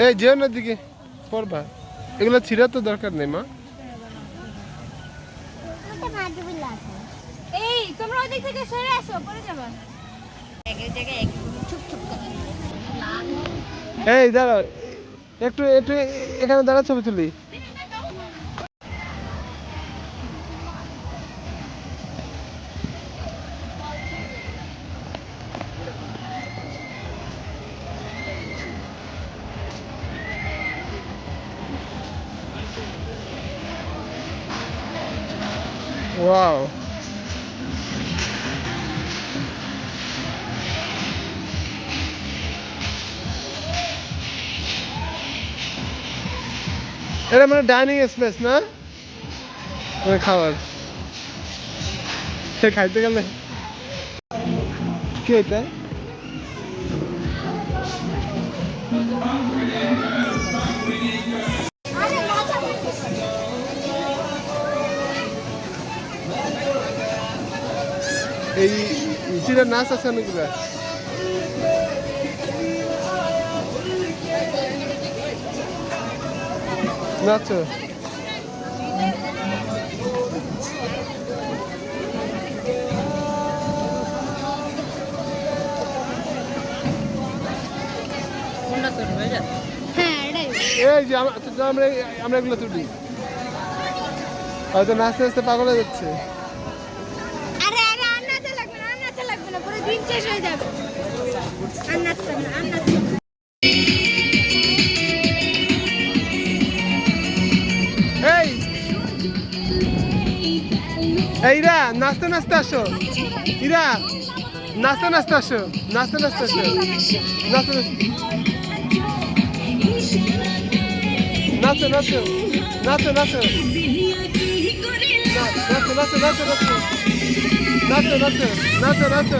এই যেও না দিকে পড়বা। এগুলো ছিঁড়া তো দরকার নেই মা। এই তোমরা ওদিক থেকে সরে আসো পরে যাবা। এক এক জায়গায় এক চুপ চুপ এই দাঁড়াও একটু একটু এখানে দাঁড়া ছবি তুলি। ওয়াও এটা মানে ডাইনিং স্পেস না মানে খাবার সে খাইতে গেলে কি এটা এই চিরা নাচ আছে অনেকগুলা। নাচো। হ্যাঁ এই যে আমরা আমরা আমরা এগুলো তুলি। হয়তো নাচতে নাচতে পাগল হয়ে যাচ্ছে আরে আরে আর নাচা লাগবে না আর নাচা লাগবে না পুরো দিন শেষ হয়ে যাবে আর নাচতে হবে না আর নাচতে হবে না। এই এই ইরা নাচতে নাচতে আসো ইরা নাচতে নাচতে আসো নাচতে নাচতে আসো নাচতে নাচো নাচো নাচো নাচো নাচো নাচো নাচো নাচো নাচো নাচো নাচো নাচো নাচো